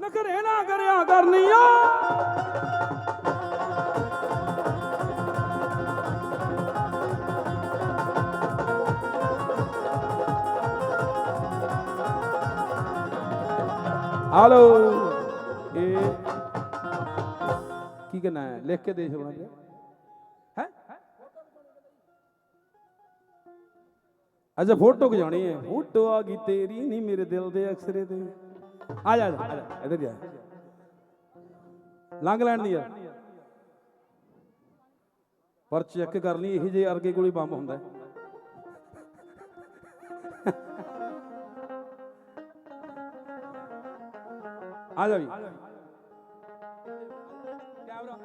ਨਖਰੇ ਨਾ ਕਰਿਆ ਕਰਨੀਆਂ। ਹਲੋ। ਇਹ ਕੀ ਕਰਨਾ ਹੈ? ਲਿਖ ਕੇ ਦੇ ਛੋਣਾ ਜੀ ਹੈ? ਅੱਛਾ, ਫੋਟੋ ਖਿਚਾਉਣੀ ਹੈ। ਫੋਟੋ ਆ ਗਈ ਤੇਰੀ, ਨਹੀਂ ਮੇਰੇ ਦਿਲ ਦੇ ਅਕਸਰੇ ਤੇ। ਆ ਜਾ ਆ ਜਾ, ਲੰਘ ਲੈਣ ਦੀ ਯਾਰ ਪਰ ਚੈੱਕ ਕਰ ਲਈ ਇਹ ਜੇ ਅਰਗੇ ਕੋਲੇ ਬੰਬ ਹੁੰਦਾ ਆ ਜਾ ਵੀ। ਕੈਮਰਾ।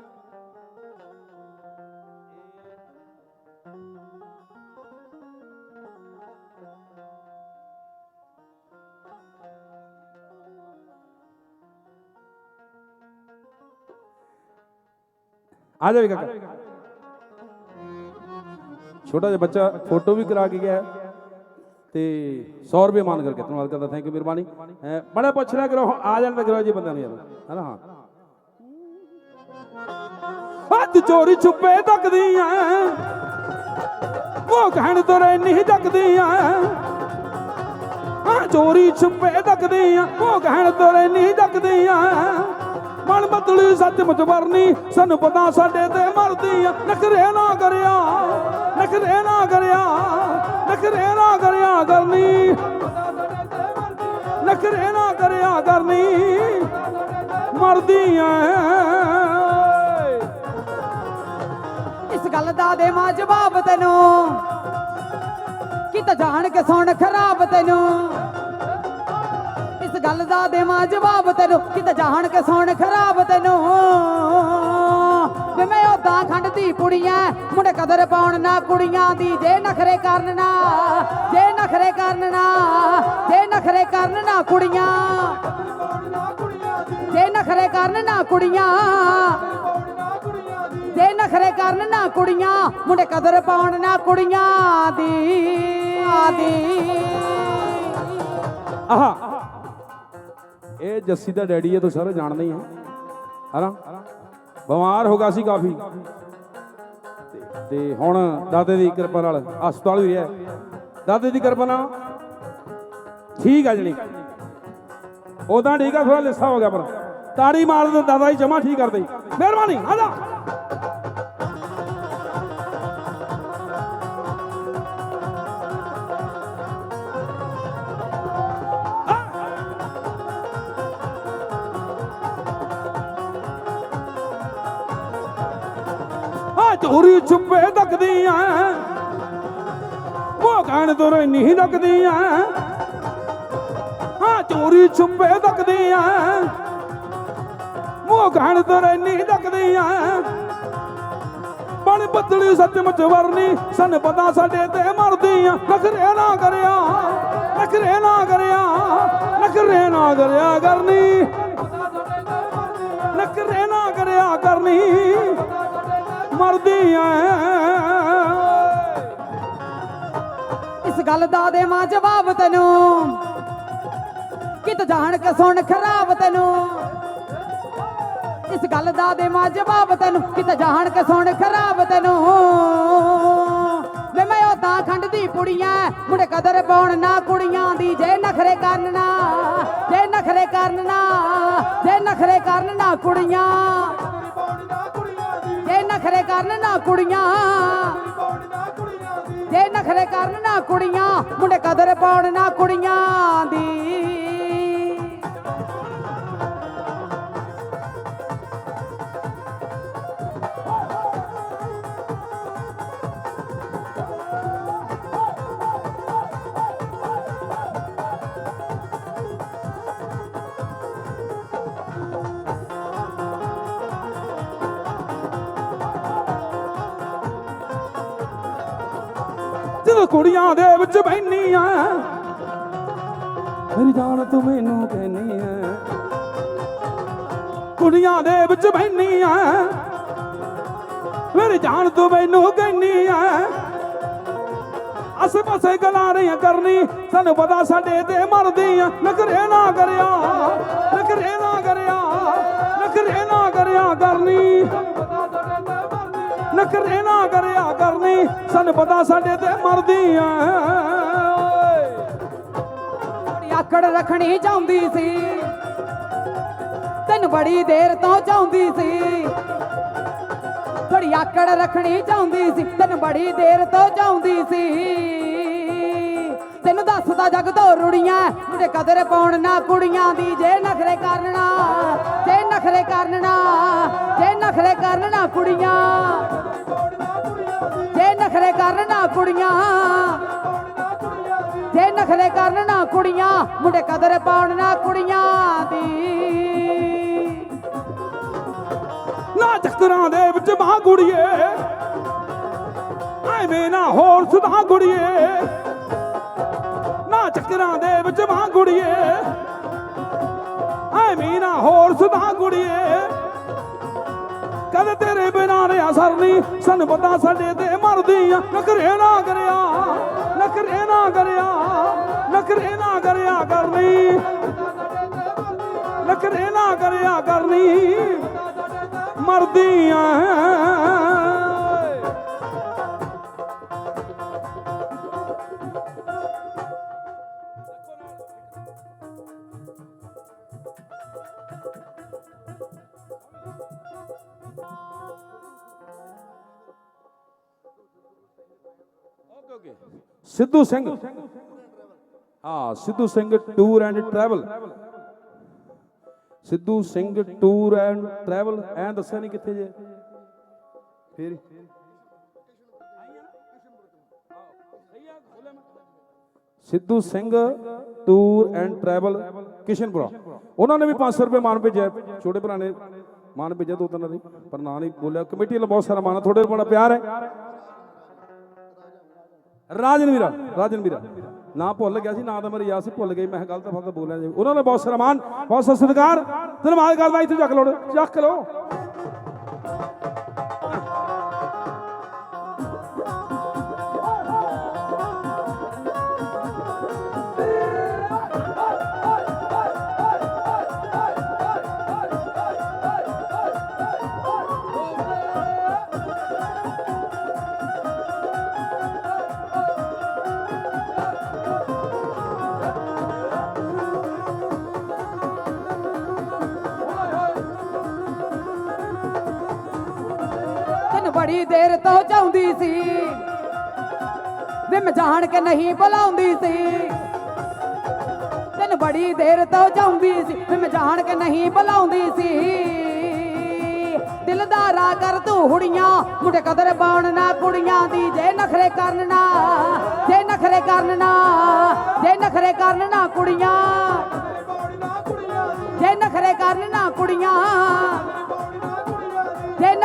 ਆ ਜਾ ਕਾਕਾ। ਛੋਟਾ ਜਿਹਾ ਬੱਚਾ ਫੋਟੋ ਵੀ ਕਰਾ ਕੇ ਗਿਆ। ਤੇ 100 ਰੁਪਏ ਮਾਨ ਕਰਕੇ ਧੰਨਵਾਦ ਕਰਦਾ। ਥੈਂਕ ਯੂ ਮਿਹਰਬਾਨੀ। ਬੜਾ ਪੁੱਛ ਲਿਆ ਕਰੋ, ਆ ਜਾਣ ਤੇ ਕਰੋ ਜੀ ਬੰਦਿਆਂ ਨੂੰ ਯਾਰ। ਹੈਨਾ ਹਾਂ। ਹੱਥ ਚੋਰੀ ਛੁਪੇ ਤੱਕਦੀਆਂ। ਉਹ ਕਹਿਣ ਤੇਰੇ ਨਹੀਂ ਜਗਦੀਆਂ ਹਾਂ, ਚੋਰੀ ਛੁਪੇ ਤੱਕਦੀਆਂ। ਉਹ ਕਹਿਣ ਤੇਰੇ ਨਹੀਂ ਜਗਦੀਆਂ ਮਨ ਬਦਲੀ ਸੱਚ ਵਰਨੀ। ਸਾਨੂੰ ਪਤਾ ਸਾਡੇ ਤੇ ਮਰਦੀਆਂ ਨਖਰੇ ਨਾ ਕਰਿਆ, ਨਖਰੇ ਨਾ ਕਰਿਆ, ਨਖਰੇ ਨਾ ਕਰਿਆ ਕਰਨੀ। ਨਖਰੇ ਨਾ ਕਰਿਆ ਕਰਨੀ। ਮਰਦੀਆਂ ਇਸ ਗੱਲ ਦਾ ਦੇ ਮਾਂ ਜਵਾਬ ਤੈਨੂੰ। ਕਿਤੇ ਜਾਣ ਕੇ ਸੁਣ ਖਰਾਬ ਤੈਨੂੰ। ਗੱਲ ਦਾ ਦੇਵਾਂ ਜਵਾਬ ਤੈਨੂੰ, ਕਿਤੇ ਜਾਣ ਕੇ ਸੁਣ ਖਰਾਬ ਤੈਨੂੰ। ਵੇ ਮੈਂ ਉਦਾਂ ਖੰਡ ਦੀ ਕੁੜੀਆਂ ਮੁੰਡੇ ਕਦਰ ਪਾਉਣ ਨਾ ਕੁੜੀਆਂ ਦੀ, ਜੇ ਨਖਰੇ ਕਰਨ ਨਾ, ਜੇ ਨਖਰੇ ਕਰਨ ਨਾ, ਜੇ ਨਖਰੇ ਕਰਨ ਨਾ ਕੁੜੀਆਂ। ਜੇ ਨਖਰੇ ਕਰਨ ਨਾ ਕੁੜੀਆਂ। ਜੇ ਨਖਰੇ ਕਰਨ ਨਾ ਕੁੜੀਆਂ, ਮੁੰਡੇ ਕਦਰ ਪਾਉਣ ਨਾ ਕੁੜੀਆਂ ਦੀ। ਆਦੀ ਆਹਾ। ਇਹ ਜੱਸੀ ਦਾ ਡੈਡੀ ਹੈ, ਤੂੰ ਸਾਰੇ ਜਾਣਦੇ ਹੀ ਆ। ਹਨਾ? ਬਿਮਾਰ ਹੋ ਗਿਆ ਸੀ ਕਾਫੀ। ਤੇ- ਹੁਣ ਦਾਦੇ ਦੀ ਕਿਰਪਾ ਨਾਲ ਹਸਪਤਾਲ ਵੀ ਰਿਹਾ ਦਾਦੇ ਦੀ ਕਿਰਪਾ ਨਾਲ? ਠੀਕ ਆ ਜਣੀ ਉਦਾਂ ਠੀਕ ਆ ਥੋੜਾ ਲਿੱਸਾ ਹੋ ਗਿਆ ਪਰ। ਤਾੜੀ ਮਾਰ ਦੇ ਦਾਦਾ ਹੀ ਜਮਾ ਠੀਕ ਕਰ ਦੇ ਮਿਹਰਬਾਨੀ, ਆ ਚੋਰੀ ਛੁਪੇ ਤੱਕਦੀਆਂ ਉਹ ਕਹਿਣ ਤੋਰੇ ਨਹੀਂ ਤੱਕਦੀਆਂ ਹਾਂ, ਚੋਰੀ ਛੁਪੇ ਤੱਕਦੀਆਂ ਉਹ ਕਹਿਣ ਤੋਰੇ ਨਹੀਂ ਤੱਕਦੀਆਂ ਬਣ ਬੱਦਲੀ ਸੱਚਮੁੱਚ ਵਰਨੀ ਸਾਨੂੰ ਪਤਾ ਸਾਡੇ ਤੇ ਮਰਦੀਆਂ। ਨਖਰੇ ਨਾ ਕਰਿਆ, ਨਖਰੇ ਨਾ ਕਰਿਆ, ਨਖਰੇ ਨਾ ਕਰਿਆ ਕਰਨੀ। ਮਰਦੀਆਂ ਇਸ ਗੱਲ ਦਾ ਦੇ ਮਾਂ ਜਵਾਬ ਤੈਨੂੰ। ਕਿਤੇ ਜਾਣ ਕੇ ਸੁਣ ਖਰਾਬ ਤੈਨੂੰ। ਇਸ ਗੱਲ ਦਾ ਦੇ ਮਾਂ ਜਵਾਬ ਤੈਨੂੰ। ਕਿਤੇ ਜਾਣ ਕੇ ਸੁਣ ਖਰਾਬ ਤੈਨੂੰ। ਵੇ ਮੈਂ ਉਦਾਂ ਖੰਡ ਦੀ ਕੁੜੀਆਂ, ਮੁੰਡੇ ਕਦਰ ਪਾਉਣ ਨਾ ਕੁੜੀਆਂ ਦੀ। ਜੇ ਨਖਰੇ ਕਰਨ ਨਾ, ਜੇ ਨਖਰੇ ਕਰਨ ਨਾ, ਜੇ ਨਖਰੇ ਕਰਨ ਨਾ ਕੁੜੀਆਂ। ਨਖਰੇ ਕਰਨ ਨਾ ਕੁੜੀਆਂ। ਜੇ ਨਖਰੇ ਕਰਨ ਨਾ ਕੁੜੀਆਂ, ਮੁੰਡੇ ਕਦਰ ਪਾਉਣ ਨਾ ਕੁੜੀਆਂ ਦੀ। ਕੁੜੀਆਂ ਦੇ ਵਿੱਚ ਬੈਣੀ ਆ। ਮੇਰੀ ਜਾਨ ਤੂੰ ਮੈਨੂੰ ਕਹਿਨੀ ਆ। ਕੁੜੀਆਂ ਦੇ ਵਿੱਚ ਬੈਣੀ ਆ। ਮੇਰੀ ਜਾਨ ਤੂੰ ਮੈਨੂੰ ਕਹਿਨੀ ਆ। ਆਸੇ ਪਾਸੇ ਗਲਾਂ ਰਹੀਆਂ ਕਰਨੀ, ਸਾਨੂੰ ਪਤਾ ਸਾਡੇ ਤੇ ਮਰਦੀਆਂ ਨਖਰੇ ਨਾ ਕਰਿਆ, ਨਖਰੇ ਨਾ ਕਰਿਆ, ਨਖਰੇ ਨਾ ਕਰਿਆ ਕਰਨੀ। ਨਖਰੇ ਨਾ ਕਰਿਆ ਕਰਨੀ। ਸਾਨੂੰ ਪਤਾ ਸਾਡੇ ਤੇ ਮਰਦੀਆਂ ਓਏ ਬੜੀ ਆਕੜ ਰੱਖਣੀ ਚਾਹੁੰਦੀ ਸੀ। ਤੈਨੂੰ ਬੜੀ ਦੇਰ ਤੋਂ ਚਾਹੁੰਦੀ ਸੀ। ਬੜੀ ਆਕੜ ਰੱਖਣੀ ਚਾਹੁੰਦੀ ਸੀ। ਤੈਨੂੰ ਬੜੀ ਦੇਰ ਤੋਂ ਚਾਹੁੰਦੀ ਸੀ। ਤੈਨੂੰ ਦੱਸਦਾ ਜਗ ਤੋਂ ਰੁੜੀਆਂ ਮੁੰਡੇ ਕਦਰ ਪਾਉਣ ਨਾ ਕੁੜੀਆਂ ਦੀ। ਜੇ ਨਖਰੇ ਕਰਨਾ, ਜੇ ਨਖਰੇ ਕਰਨਾ, ਜੇ ਨਖਰੇ ਕਰਨਾ ਕੁੜੀਆਂ। ਜੇ ਨਖਰੇ ਕਰਨਾ ਕੁੜੀਆਂ, ਜੇ ਨਖਰੇ ਕਰਨ ਨਾ ਕੁੜੀਆਂ, ਮੁੰਡੇ ਕਦਰ ਪਾਉਣ ਨਾ ਕੁੜੀਆਂ ਦੀ। ਨਾ ਚੱਕਰਾਂ ਦੇ ਵਿੱਚ ਮਾਂ ਕੁੜੀਏ, ਐਵੇਂ ਨਾ ਹੋਰ ਸੁਧਾ ਕੁੜੀਏ। ਨਾ ਚੱਕਰਾਂ ਦੇ ਵਿੱਚ ਮਾਂ ਕੁੜੀਏ, ਐਵੇਂ ਨਾ ਹੋਰ ਸੁਧਾ ਕੁੜੀਏ। ਕਦੇ ਤੇਰੇ ਬਿਨਾਂ ਰਿਆ ਸਰਨੀ ਸਾਨੂੰ ਪਤਾ ਸਾਡੇ ਤੇ ਮਰਦੀ ਆ। ਨਖਰੇ ਨਾ ਕਰਿਆ, ਨਖਰੇ ਨਾ ਕਰਿਆ, ਨਖਰੇ ਨਾ ਕਰਿਆ ਕਰਨੀ ਨਖਰੇ ਨਾ ਕਰਿਆ ਕਰਨੀ ਮਰਦੀ ਆ। ਸਿੱਧੂ ਸਿੰਘ। ਹਾਂ Sidhu Singh tour and travel Sidhu Singh tour and travel ਐਂ ਦੱਸਿਆ ਨਹੀਂ ਕਿੱਥੇ ਜੇ। ਫੇਰ Sidhu Singh tour and travel Kishanpura. ਉਹਨਾਂ ਨੇ ਵੀ 500 ਰੁਪਏ ਮਾਨ ਭੇਜਿਆ। ਛੋਟੇ ਭਰਾ ਨੇ ਮਾਨ ਭੇਜਿਆ ਦੋ ਤਿੰਨ ਦੀ ਪਰ ਨਾਂ ਨਹੀਂ ਬੋਲਿਆ। ਕਮੇਟੀ ਵੱਲੋਂ ਬਹੁਤ ਸਾਰਾ ਮਾਨ ਆ, ਤੁਹਾਡੇ ਬੜਾ ਪਿਆਰ ਹੈ। ਰਾਜਨ ਵੀਰਾ ਰਾਜਨ ਵੀਰਾ। ਨਾ ਭੁੱਲ ਗਿਆ ਸੀ, ਨਾ ਤਾਂ ਮੇਰੀ ਯਾਦ ਸੀ, ਭੁੱਲ ਗਈ। ਮੈਂ ਕਿਹਾ, ਗਲਤ ਫਲਤ ਬੋਲਿਆ ਜੀ। ਉਹਨਾਂ ਨੇ ਬਹੁਤ ਸਨਮਾਨ, ਬਹੁਤ ਸਤਿ ਸਤਿਕਾਰ ਧੰਨਵਾਦ ਕਰਦਾ ਇੱਥੇ ਚੱਕ ਲਓ ਚੱਕ ਲਓ। ਬੜੀ ਦੇਰ ਤੋਂ ਚਾਹੁੰਦੀ ਸੀ। ਵੇ ਮੈਂ ਜਾਣ ਕੇ ਨਹੀਂ ਬੁਲਾਉਂਦੀ ਸੀ। ਤੈਨੂੰ ਬੜੀ ਦੇਰ ਤੋਂ ਚਾਹੁੰਦੀ ਸੀ। ਵੇ ਮੈਂ ਜਾਣ ਕੇ ਨਹੀਂ ਬੁਲਾਉਂਦੀ ਸੀ। ਦਿਲਦਾਰਾ ਕਰ ਤੂੰ ਹੁੜੀਆਂ ਮੁੰਡੇ ਕਦਰ ਪਾਉਣ ਨਾ ਕੁੜੀਆਂ ਦੀ। ਜੇ ਨਖਰੇ ਕਰਨ ਨਾ, ਜੇ ਨਖਰੇ ਕਰਨ ਨਾ, ਜੇ ਨਖਰੇ ਕਰਨ ਨਾ ਕੁੜੀਆਂ। ਜੇ ਨਖਰੇ ਕਰਨ ਨਾ ਕੁੜੀਆਂ।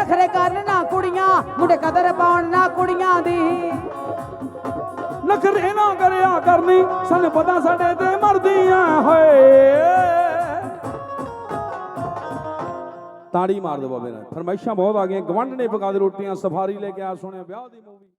ਨਖਰੇ ਕਰਨ ਨਾ ਕੁੜੀਆਂ, ਮੁੰਡੇ ਕਦਰ ਪਾਉਣ ਨਾ ਕੁੜੀਆਂ ਦੀ। ਨਖਰੇ ਨਾ ਕਰਿਆ ਕਰਨੀ, ਸਾਨੂੰ ਪਤਾ ਸਾਡੇ ਤੇ ਮਰਦੀਆਂ ਹੋਏ। ਤਾੜੀ ਮਾਰ ਦੋ ਬਾਬੇ ਨਾਲ। ਫਰਮਾਇਸ਼ਾਂ ਬਹੁਤ ਆ ਗਈਆਂ। ਗਵੰਡ ਨੇ ਪਕਾ ਦੇ ਰੋਟੀਆਂ, ਸਫਾਰੀ ਲੈ ਕੇ ਆ ਸੁਣਿਆ ਵਿਆਹ ਦੀ ਮੂਵੀ।